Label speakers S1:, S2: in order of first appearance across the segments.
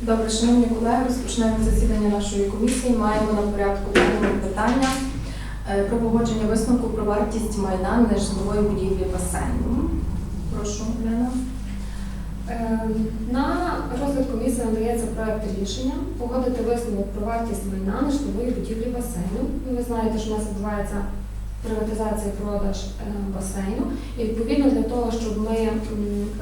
S1: Добре, шановні колеги, розпочнемо засідання нашої комісії. Маємо на порядку денному питання е, про погодження висновку про вартість майна нежитлової будівлі басейну. Прошу, Олена.
S2: Е, На розгляд комісії надається проект рішення погодити висновок про вартість майна нежитлової будівлі басейну. Ну, Ви знаєте, що у нас відбувається приватизація і продаж е, басейну. І відповідно для того, щоб ми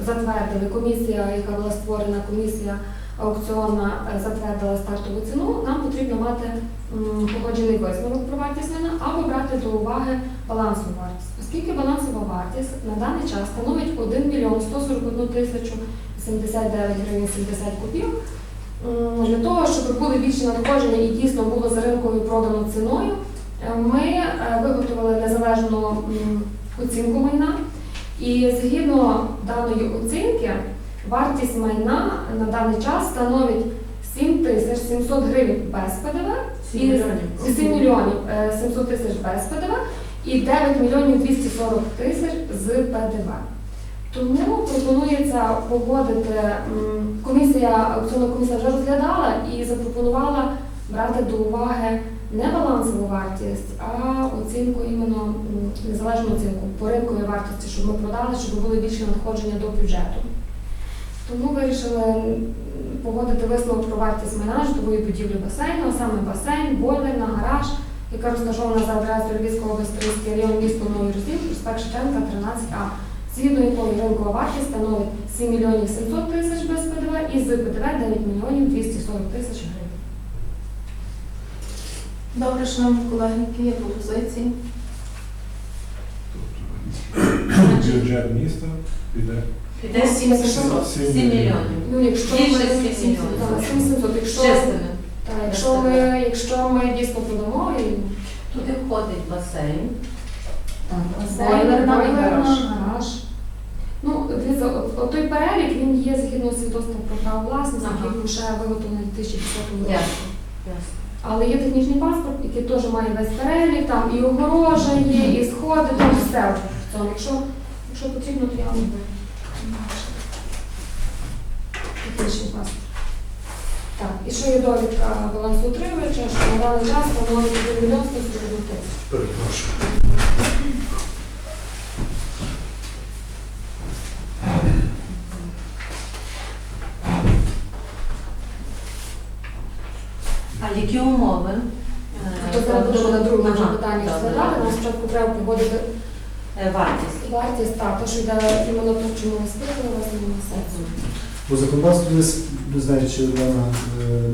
S2: затвердили комісія, яка була створена, комісія аукціонна е, затвердила стартову ціну, нам потрібно мати погоджений висновок про вартість майна або брати до уваги балансову вартість. Оскільки балансова вартість на даний час становить 1 мільйон 141 тисячу 79 гривень 70 копійок, для того, щоб були більші надходження і дійсно було за ринковою продано ціною, е, ми е, виготовили незалежну оцінку майна. І згідно даної оцінки, вартість майна на даний час становить 7 тисяч 700 гривень без ПДВ і 7 мільйонів е, 700 тисяч без ПДВ і 9 мільйонів 240 тисяч з ПДВ. Тому пропонується погодити, комісія, аукціонна комісія вже розглядала і запропонувала брати до уваги не балансову вартість, а оцінку іменно незалежну оцінку по ринковій вартості, щоб ми продали, щоб були більші надходження до бюджету. Тому вирішили погодити висновок про вартість майна житлової будівлі басейну, а саме басейн, бойлерна, гараж, яка розташована за адресою Львівського область, Стрийський район, місто Новий Розділ, проспект Шевченка, 13А, згідно якої ринкова вартість становить 7 мільйонів 700 тисяч без ПДВ і з ПДВ 9 мільйонів 240 тисяч гривень.
S1: Добре, шановні колеги, які є пропозиції?
S3: Бюджет міста піде.
S4: Піде 700, 7 мільйонів.
S2: Ну, якщо
S4: Більше
S2: ми,
S4: 7 мільйонів.
S2: Так, 700, якщо,
S4: Чистими.
S2: так, якщо, ми, якщо ми дійсно продамо, і
S4: Туди входить басейн.
S1: Бойлерна і гараж.
S2: гараж. Ну, дивіться, от, от той перелік, він є згідно свідоцтва про право власності,
S4: Ага.
S2: який був ще виготовлений в 2010 році.
S4: Ясно. Ясно.
S2: Але є технічний паспорт, який теж має весь перелік, там і огорожа є, і сходи, там все в цьому. Якщо, якщо потрібно, то я вам технічний паспорт. Так, і що є довідка балансоутримувача, що на даний час становить 1 мільйон 141 тисяч.
S3: Перепрошую.
S4: А які умови?
S2: То треба буде на друге вже питання розглядати. Нам спочатку треба погодити
S4: Е, Вартість.
S2: вартість, так, то, що йде іменно то, чому ми спитали вас.
S5: По законодавству, десь, не знаю, чи е,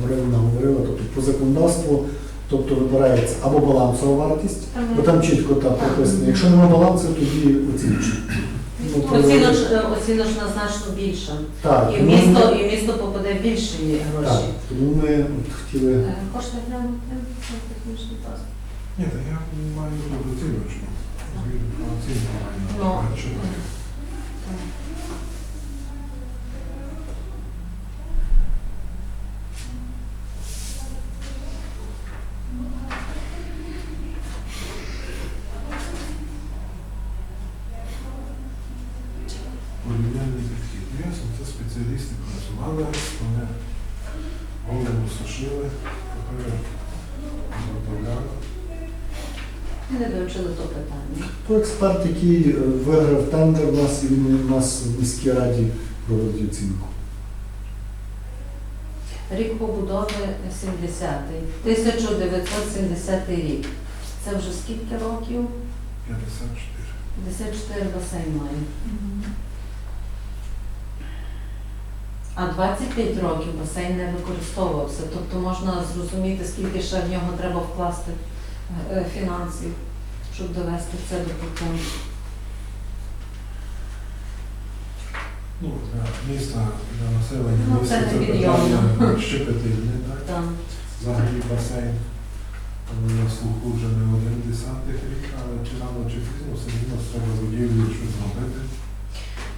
S5: Марина говорила, тобто по законодавству, тобто вибирається або балансова вартість, бо там чітко так прописано. Якщо немає балансу, тоді оцінчу. Ну, то-
S4: Оціно ж, ж значно більше.
S5: Так,
S4: І в
S5: тому
S4: місто,
S5: ми-
S4: і місто попаде більші
S5: так,
S4: гроші.
S5: тому ми от хотіли.
S4: Е, Кошти глянути на технічний паспорт.
S3: Ні, та я маю оціночну. Оцінку
S4: Ну.
S3: Сушили, тепер виготовляли.
S4: Ми не вивчили то питання.
S5: То експерт, який е, виграв тендер у нас, і він у нас в міській раді проводить оцінку.
S4: Рік побудови 70-й. 1970 рік. Це вже скільки років?
S3: 54.
S4: 54 басейн має. А 25 років басейн не використовувався. Тобто можна зрозуміти, скільки ще в нього треба вкласти е, фінансів, щоб довести це до путем.
S3: Ну, для міста, для населення
S4: Ну,
S3: міста
S4: це
S3: питання щепетильне, так?
S4: Там
S3: Взагалі басейн на слуху вже не один десятих рік, але чи рано, чи пізно все рівно треба будівлі щось зробити.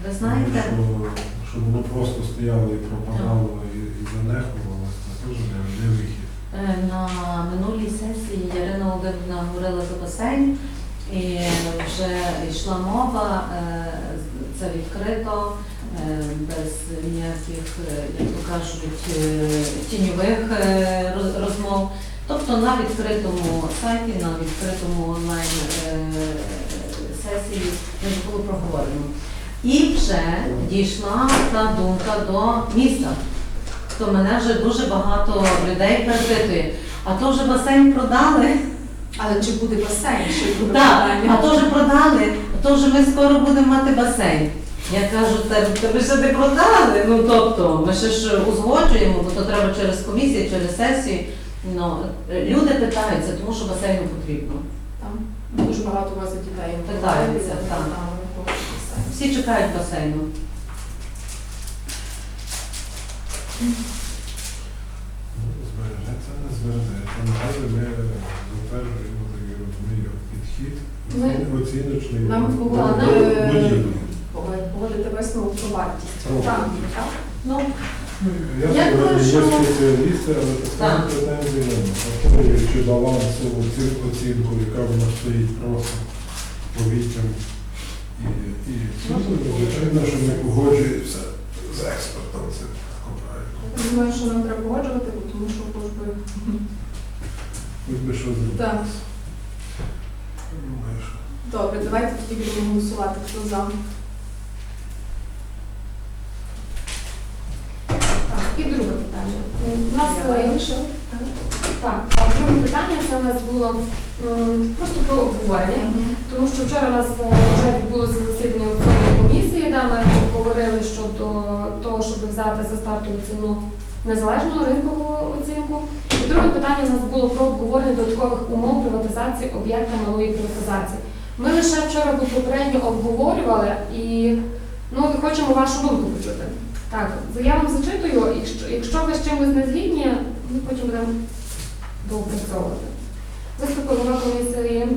S4: Ви знаєте,
S3: Тому Що, щоб воно просто стояло і пропадало і, і занехувалося, це теж не, не вихід.
S4: е, на минулій сесії Ярина Володимирівна говорила за басейн, і вже йшла мова, е, це відкрито. е, без ніяких, е, як то кажуть, е, тіньових е, роз- розмов. Тобто на відкритому сайті, на відкритому онлайн е, сесії не було проговорено. І вже дійшла та думка до міста. То мене вже дуже багато людей перепитує. А то вже басейн продали.
S1: Але чи буде басейн? Й друге
S4: Так,
S1: питання.
S4: а то вже продали, а то вже ми скоро будемо мати басейн. Я кажу, та, та ви ще не продали. Ну тобто, ми ще ж узгоджуємо, бо то треба через комісію, через сесію. Ну, люди питаються, тому що басейну потрібно.
S1: Там дуже багато у вас дітей.
S4: Питаються, так.
S1: Там, вони хочуть басейн.
S4: Всі чекають басейну.
S3: Ну, Збережеться, не збережеться. Наразі ми затверджуємо такий розумію підхід
S1: Ми-
S3: оціночний
S1: Нам
S3: будівлі.
S1: Погодити висновок про вартість. Так,
S3: вартість.
S1: так.
S4: Ну,
S3: Я
S4: Я
S3: сьогодні є
S4: прошу-
S3: спеціалісти, але такої
S4: Так.
S3: претензії немає. Враховуючи балансову оцінку, яка в нас стоїть просто повітрям і, і ціною, звичайно, що ми погоджуємося з експертом це правильно.
S1: Я думаю, що нам треба погоджувати, бо тому що хоч би.
S3: Хоч би що зробити.
S1: Так.
S3: Думаю, що
S1: Добре, давайте тоді будемо голосувати. Хто за?
S2: Так, і друге питання. У нас
S1: Я
S2: е,
S1: вирішила.
S2: так, а друге питання це у нас було м, просто про обговорення. Тому що вчора у нас вже відбулося засідання аукціонної комісії, де ми говорили щодо того, щоб взяти за стартову ціну незалежну ринкову оцінку. І друге питання у нас було про обговорення додаткових умов приватизації об'єкта малої приватизації. Ми лише вчора попередньо обговорювали і ну, хочемо вашу думку почути. Так, я вам зачитую, якщо, якщо ви з чимось не згідні, ми потім будемо доопрацьовувати. Виступ голова комісії,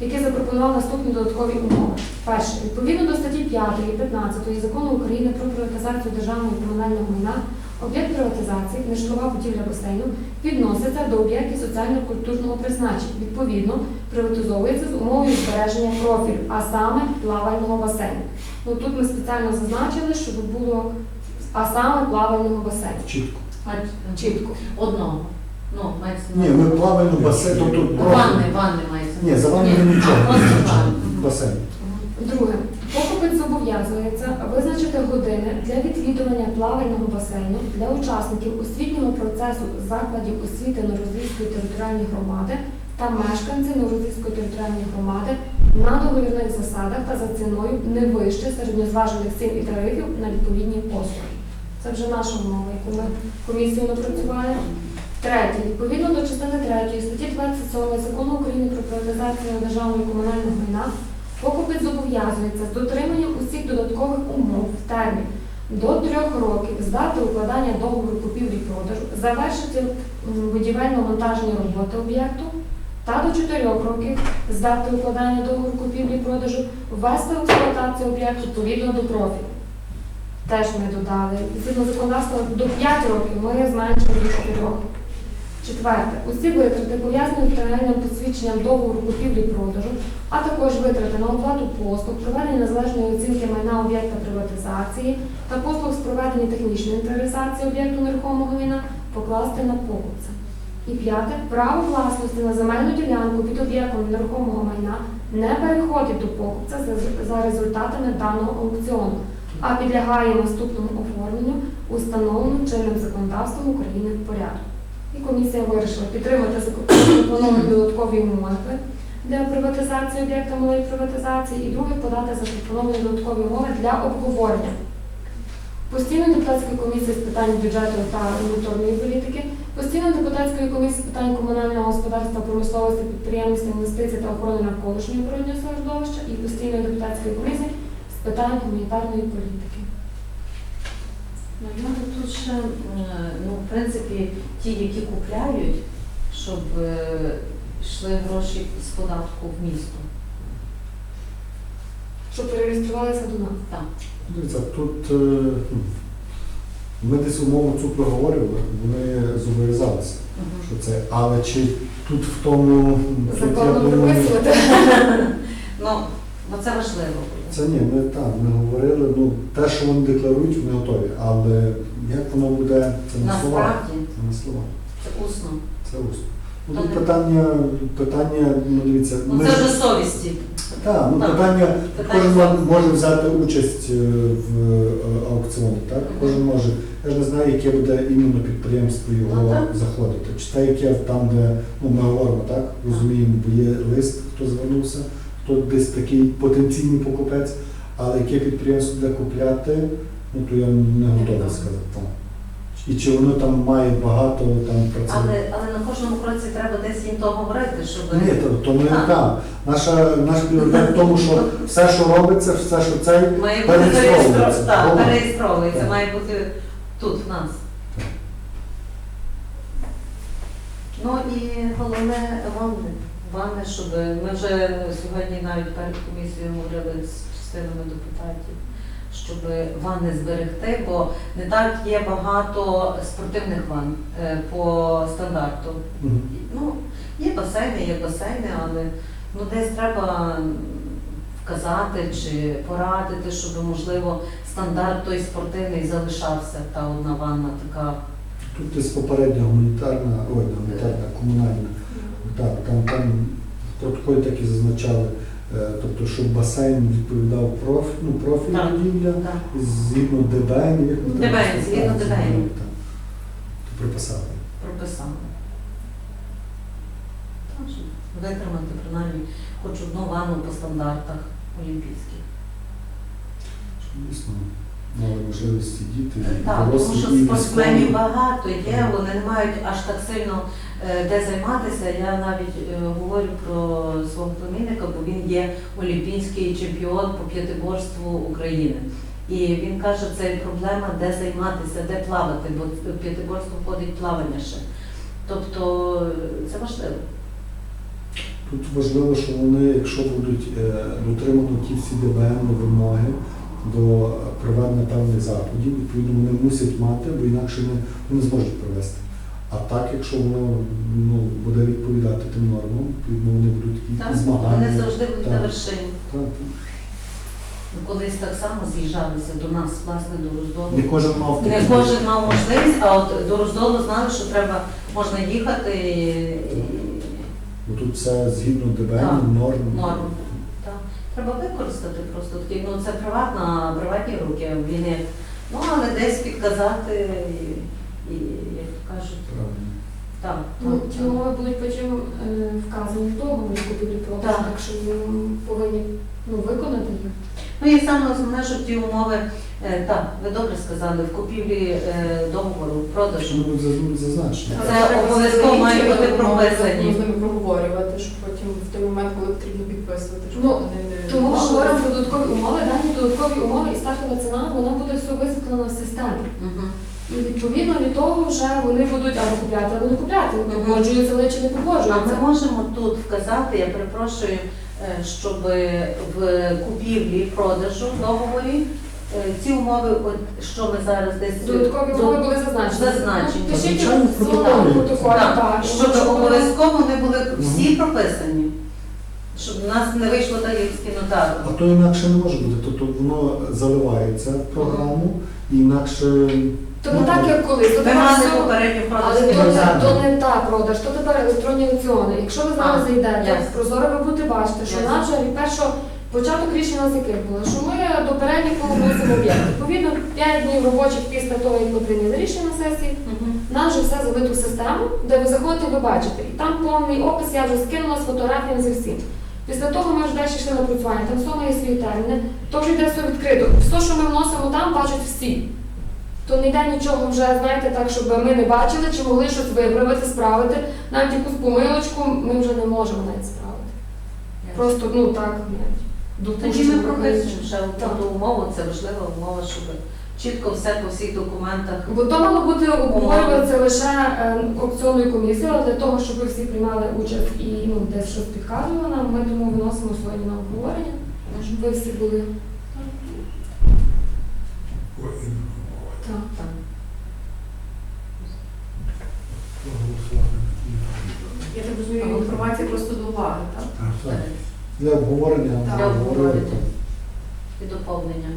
S2: який запропонував наступні додаткові умови. Перше, відповідно до статті 5 і 15 закону України про приватизацію державного і комунального майна, об'єкт приватизації, нежитлова будівля басейну відноситься до об'єктів соціально-культурного призначення. Відповідно, приватизовується з умовою збереження профілю, а саме плавального басейну. Ну тут ми спеціально зазначили, щоб було а саме плавального басейну.
S5: Чітко.
S4: а-
S2: Чітко.
S4: одного. Ну, мається на
S5: Ні, ми плаваємо басейн, тобто
S4: Ванни, ванни мається. на
S5: Ні, за вами
S4: Ні,
S5: нічого.
S4: а, Просто ванни.
S5: Басейн.
S2: Друге, покупець зобов'язується визначити години для відвідування плавального басейну для учасників освітнього процесу закладів освіти Новорозійської територіальної громади та мешканців Новорозійської територіальної громади на договірних засадах та за ціною не вище середньозважених цін і тарифів на відповідні послуги. Це вже наша умова, яку ми комісію напрацювали. Третє. Відповідно до частини 3 статті 27 закону України про приватизацію державного і комунального майна, покупець зобов'язується з дотриманням усіх додаткових умов в термін до трьох років здати укладання договору купівлі-продажу, завершити будівельно-монтажні роботи об'єкту та до чотирьох років здати укладання договору купівлі-продажу, ввести в експлуатацію об'єкту відповідно до профілю. Теж ми додали. Згідно законодавства до 5 років ми зменшили до 4. Четверте. Усі витрати, пов'язані з реальним посвідченням договору купівлі-продажу, а також витрати на оплату послуг, проведення незалежної оцінки майна об'єкта приватизації та послуг з проведення технічної інвентаризації об'єкту нерухомого майна покласти на покупця. І п'яте. Право власності на земельну ділянку під об'єктом нерухомого майна не переходить до покупця за результатами даного аукціону, а підлягає наступному оформленню установленому чинним законодавством України в порядку. І комісія вирішила підтримати запропоновані додаткові умови для приватизації об'єкта малої приватизації, і друге подати запропоновані додаткові умови для обговорення. Постійної депутатської комісії з питань бюджету та моніторної політики, постійної депутатської комісії з питань комунального господарства, промисловості, підприємництва, інвестицій та охорони навколишнього природного середовища і постійної депутатської комісії з питань гуманітарної політики.
S4: Ну, я би тут ще, е, ну, в принципі, ті, які купляють, щоб е, йшли гроші з податку в місто.
S2: Щоб перереєструвалися до нас.
S4: Так.
S5: Дивіться, тут е, ми десь умову цю проговорювали, вони зобов'язалися, що це. Але чи тут в тому тут, я
S2: Законно
S5: думаю,
S2: прописувати.
S4: Ну, бо це важливо.
S5: Це ні, ми там ми говорили, ну те, що вони декларують, вони готові. Але як воно буде, це не слова. Це не слова.
S4: це усно.
S5: Це усно. Ну, тут питання, питання, ну дивіться,
S4: Ну
S5: ми
S4: це
S5: ж-
S4: вже совісті.
S5: Так, ну
S4: Так.
S5: питання,
S4: Питання
S5: кожен
S4: совісті.
S5: може взяти участь е, в е, аукціоні, так? Кожен може. Я ж не знаю, яке буде іменно підприємство його
S4: Ну, так.
S5: заходити. Чи те, яке там, де ну, ми говоримо, так? Розуміємо, бо є лист, хто звернувся, хто десь такий потенційний покупець, але яке підприємство буде купляти, ну то я не готовий сказати. Так. І чи воно там має багато там працівників.
S4: Але, але на кожному кроці треба десь їм то говорити, щоб
S5: Ні, то, то не
S4: Так.
S5: там. Наша, наш пріоритет в тому, що все, що робиться, все, що цей,
S4: має бути
S5: Перереєстровується.
S4: так,
S5: Головне.
S4: має бути тут, в нас. Так. Ну і головне ванни. Ванни, щоб ми вже сьогодні навіть перед комісією говорили з частинами депутатів, щоб ванни зберегти, бо не так є багато спортивних ванн е, по стандарту. Ну, є басейни, є басейни, але ну, десь треба вказати чи порадити, щоб, можливо, стандарт той спортивний залишався, та одна ванна така.
S5: тут десь попередня гуманітарна, ой, гуманітарна, комунальна. Так, там, там в протоколі так і зазначали, е, тобто, щоб басейн відповідав проф, ну, профілю будівля, згідно ДБН,
S4: ДБН, згідно ДБН.
S5: приписали.
S4: прописали. Так, щоб Витримати принаймні хоч одну ванну по стандартах олімпійських.
S5: Дійсно, мали можливості діти,
S4: Так, тому що спортсменів багато є, вони не мають аж так сильно де займатися. Я навіть е, говорю про свого племінника, бо він є олімпійський чемпіон по п'ятиборству України. І він каже, це проблема, де займатися, де плавати, бо в п'ятиборство входить плавання ще. Тобто е, це важливо.
S5: Тут важливо, що вони, якщо будуть е, дотримано ті всі ДБН вимоги до проведення певних заходів, відповідно вони мусять мати, бо інакше вони не зможуть провести. А так, якщо воно ну, буде відповідати тим нормам, відповідно вони будуть і
S4: Так?
S5: змагання.
S4: Вони завжди будуть на вершині.
S5: Так, так.
S4: Ну, Колись так само з'їжджалися до нас, власне, до Роздолу.
S5: Не кожен мав
S4: Не кожен мав можливість, а от до Роздолу знали, що треба можна їхати і,
S5: Бо тут все згідно ДБН,
S4: Так,
S5: норм.
S4: норм. так. треба використати просто такі. Ну це приватна, приватні руки війни. Ну але десь підказати і, і. Так.
S2: Ну,
S4: так,
S2: ті умови будуть потім е, вказані в договорі купівлі продажу,
S4: Так.
S2: так що ми повинні ну, виконати їх.
S4: Ну і саме основне, щоб ті умови, е, так, ви добре сказали, в купівлі е, договору,
S5: Що
S4: продажу.
S5: не буде зазначено.
S4: Це обов'язково має бути прописані.
S1: З ними проговорювати, щоб потім в той момент, коли потрібно підписувати, щоб
S2: Ну,
S1: вони не
S2: Тому ми говоримо про додаткові умови, дані додаткові умови і стартова ціна, вона буде все висвітлена в системі.
S4: Мгм.
S2: І відповідно від того вже вони будуть або купляти, або не купляти, погоджуються вони чи не
S4: А ми
S2: погоджуються.
S4: можемо тут вказати, я перепрошую, е, щоб в купівлі і продажу договорі е, ці умови, от, що ми зараз десь
S2: Додаткові
S4: до-
S2: умови були зазначені.
S4: Зазначені.
S2: Ну, Пишіть
S5: Звичайно, в
S2: в
S5: протоколі.
S2: протоколі,
S4: Так,
S2: так.
S4: щоб обов'язково вони були всі прописані, щоб в нас не вийшло так, як з
S5: А то інакше не може бути. Тобто воно заливається в програму, і інакше
S2: То не так, як колись. Тепер
S4: мали попередню
S2: Але то не,
S5: кінотеатру.
S2: то не та продаж, то тепер електронні аукціони. Якщо ви зараз
S4: А,
S2: зайдете
S4: ясно.
S2: Прозоро, ви будете бачити, що
S4: Ясно.
S2: нас від першого початок рішення нас яких було, що ми до переліку вносимо об'єкт. Відповідно, 5 днів робочих після того, як ми прийняли рішення на сесії, нам вже все залито в систему, де ви заходите, ви бачите. І там повний опис, я вже скинула з фотографіями зі всім. Після того ми вже далі йшли на працювання, там все має свої терміни, то вже йде все відкрито. Все, що ми вносимо там, бачать всі. То не йде нічого вже, знаєте, так, щоб ми не бачили, чи могли щось виправити, справити. Навіть якусь помилочку ми вже не можемо навіть справити. Просто, ну так, навіть.
S4: Тоді ми
S2: допустимо,
S4: прописуємо ще одну умову, це важлива умова, щоб чітко все по всіх документах.
S2: Бо то мало бути обговорюватися лише е, аукціонною комісією, але для того, щоб ви всі приймали участь і ну, десь щось підказували нам, ми тому виносимо сьогодні на обговорення, щоб ви всі були.
S3: Ой,
S2: Так.
S4: Так.
S3: проголосувати.
S1: Я так розумію, інформація просто до уваги, так?
S3: Так, так.
S5: для обговорення
S1: Так,
S5: говорили.
S1: обговорення.
S4: і доповнення.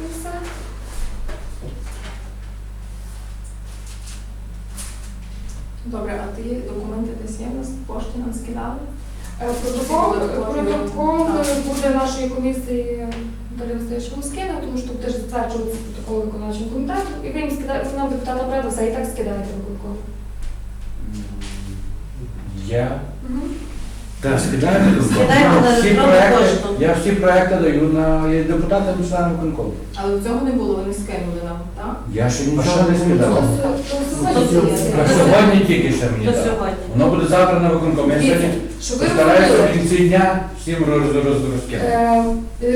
S2: І все.
S1: Добре, а ті документи десь є нас пошті нам скидали?
S2: Е, протокол буде нашої комісії Далі Васильовичу скине, тому що теж затверджуватися протокол виконавчого комітету, і ви їм скидаєте, депутата Бреда все і так скидаєте виконком.
S6: Я Та скидаю
S4: Скидайте на
S6: всі
S4: електронну
S6: проекти.
S4: пошту.
S6: Я всі проекти даю на депутатам членам виконкому.
S1: Але цього не було, вони скинули нам, так?
S6: Я ще нічого
S5: що
S6: не скидав.
S5: робите?
S6: Сьогодні тільки ще мені
S4: До
S6: дали.
S4: сьогодні.
S6: Воно буде завтра на виконкому. Я сьогодні
S2: Що ви
S6: постараюся в
S2: робили?
S6: кінці дня всім роз, роз, розкидати.
S2: Е,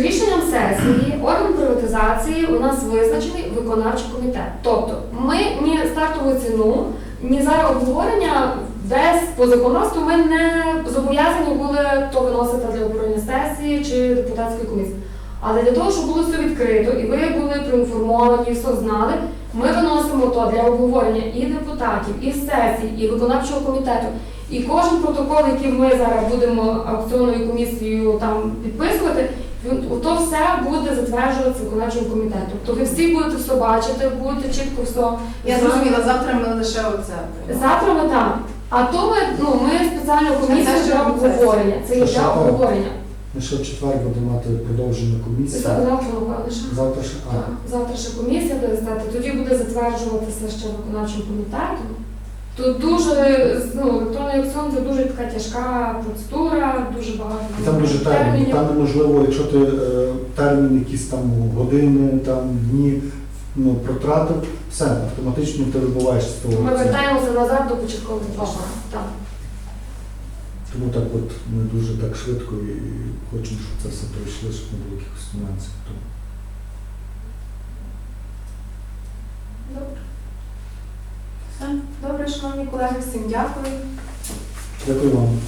S2: Рішенням сесії орган приватизації у нас визначений виконавчий комітет. Тобто ми ні стартову ціну, ні зараз обговорення десь по законодавству ми не зобов'язані були то виносити для обговорення сесії чи депутатської комісії. Але для того, щоб було все відкрито і ви були проінформовані, все знали, ми виносимо то для обговорення і депутатів, і сесій, і виконавчого комітету. І кожен протокол, який ми зараз будемо аукціонною комісією там підписувати, то все буде затверджуватися виконавчим комітетом. Тобто ви всі будете все бачити, будете чітко все.
S1: Я зрозуміла, завтра ми лише оце.
S2: Завтра ми там. А то ми, ну, ми спеціальну комісію для обговорення. Це є для обговорення.
S5: Ми ще в четвер будемо мати продовження комісії.
S2: Завтра ще.
S5: Завтра ще. А,
S2: Завтра ще комісія буде стати, тоді буде затверджуватися ще виконавчим комітетом. Тут дуже ну, електронний аукціон це дуже така тяжка процедура, дуже багато
S5: І там дуже термін. Там неможливо, якщо ти е, термін якісь там години, там дні ну, протратив, все, автоматично ти вибуваєш з того.
S2: Ми
S5: це.
S2: вертаємося назад до початкових
S1: Ага.
S2: Так.
S5: Тому так от ми дуже так швидко і хочемо, щоб це все пройшло, щоб не було якихось нюансів. Тому
S2: Добре.
S1: Все. Добре, шановні колеги, всім дякую.
S5: Дякую вам.